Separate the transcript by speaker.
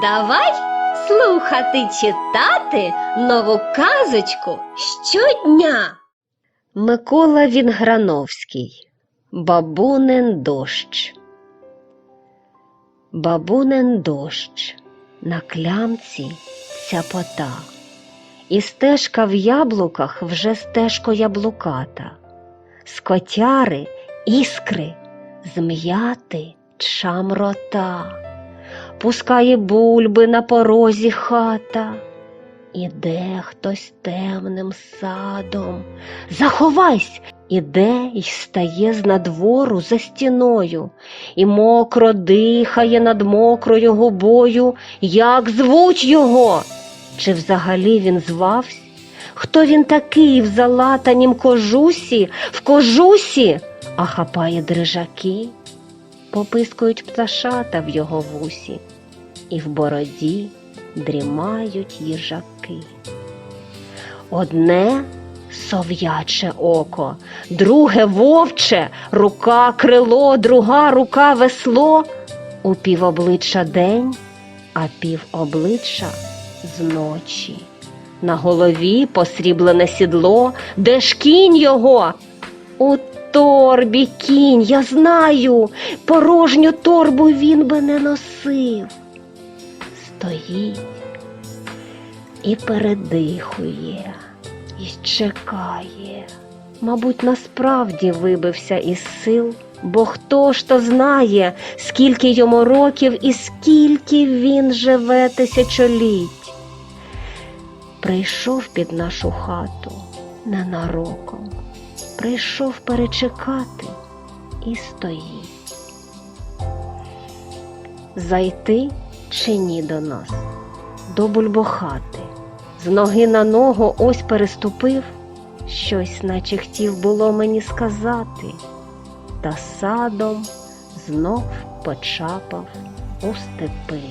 Speaker 1: Давай слухати читати нову казочку щодня. Микола Вінграновський. Бабунин дощ. Бабунин дощ, на клямці цяпота, і стежка в яблуках вже стежко яблуката, з котяри іскри, зм'яти чамрота, пускає бульби на порозі хата. Іде хтось темним садом. Заховайсь! Іде й стає з надвору за стіною, і мокро дихає над мокрою губою, як звуть його. Чи взагалі він звавсь? Хто він такий в залатанім кожусі, в кожусі, а хапає дрижаки? Попискують пташата в його вусі, і в бороді дрімають їжаки. Одне сов'яче око, друге вовче, рука крило, друга рука весло, у півобличчя день, а півобличчя зночі. На голові посріблене сідло, де ж кінь його? У торбі кінь, я знаю, порожню торбу він би не носив. Стоїть і передихує, і чекає. Мабуть, насправді вибився із сил, бо хто ж то знає, скільки йому років і скільки він живе тисячоліть. Прийшов під нашу хату ненароком, прийшов перечекати і стоїть. Зайти чи ні до нас, до бульбохати, з ноги на ногу ось переступив, щось, наче хотів було мені сказати, та садом знов почапав у степи.